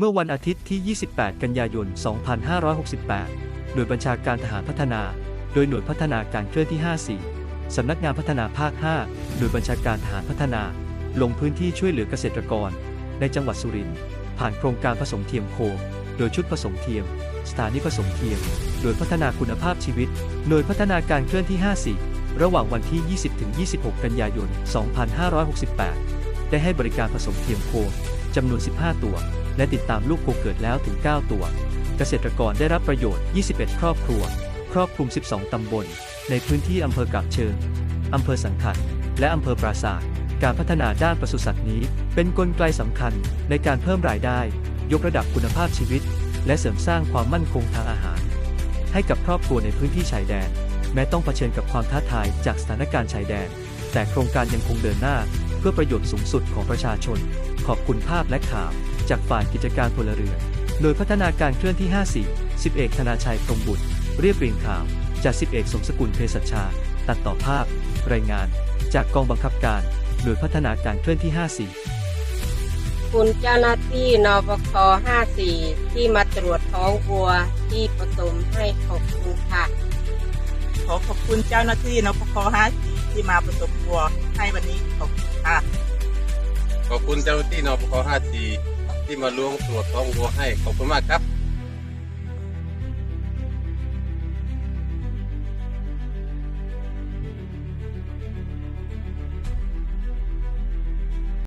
เมื่อวันอาทิตย์ที่ 28 กันยายน 2568 หน่วยบัญชาการทหารพัฒนา โดยหน่วยพัฒนาการเคลื่อนที่ 54 สำนักงานพัฒนาภาค 5 หน่วยบัญชาการทหารพัฒนา ลงพื้นที่ช่วยเหลือเกษตรกร ในจังหวัดสุรินทร์ ผ่านโครงการผสมเทียมโค โดยชุดผสมเทียม สถานีผสมเทียม โดยพัฒนาคุณภาพชีวิต หน่วยพัฒนาการเคลื่อนที่ 54 ระหว่างวันที่ 20-26 กันยายน 2568 ได้ให้บริการผสมเทียมโคจำนวน 15 ตัว และติดตามลูกโคเกิดแล้วถึง 9 ตัว เกษตรกรได้รับประโยชน์ 21 ครอบครัว ครอบคลุม 12 ตำบล ในพื้นที่อำเภอกาบเชิง อำเภอสังขัน และอำเภอปราสาทการพัฒนาด้านปศุสัตว์นี้ เป็นกลไกสำคัญในการเพิ่มรายได้ ยกระดับคุณภาพชีวิต และเสริมสร้างความมั่นคงทางอาหาร ให้กับครอบครัวในพื้นที่ชายแดน แม้ต้องเผชิญกับความท้าทายจากสถานการณ์ชายแดน แต่โครงการยังคงเดินหน้า เพื่อประโยชน์สูงสุดของประชาชน ขอบคุณภาพและข่าว จากฝ่ายกิจการพลเรือนโดยพัฒนาการเคลื่อนที่54 10เอกธนาชัยพรหมบุตร เรียบเรียงข่าว จาก10เอกสมสกุลเภสัชชา ตัดต่อภาพ รายงาน จากกองบังคับการ หน่วยพัฒนาการเคลื่อนที่ 54 คุณเจ้าหน้าที่นปค54 ที่มาตรวจท้องวัวที่ผสมให้ขอบคุณค่ะ ขอขอบคุณเจ้าหน้าที่นปคห้าสีที่มาผสมวัวให้วันนี้ขอบคุณค่ะขอบคุณเจ้าหน้าที่นปค5 ที่มาล้วงตรวจท้องวัวให้ขอบคุณมากครับ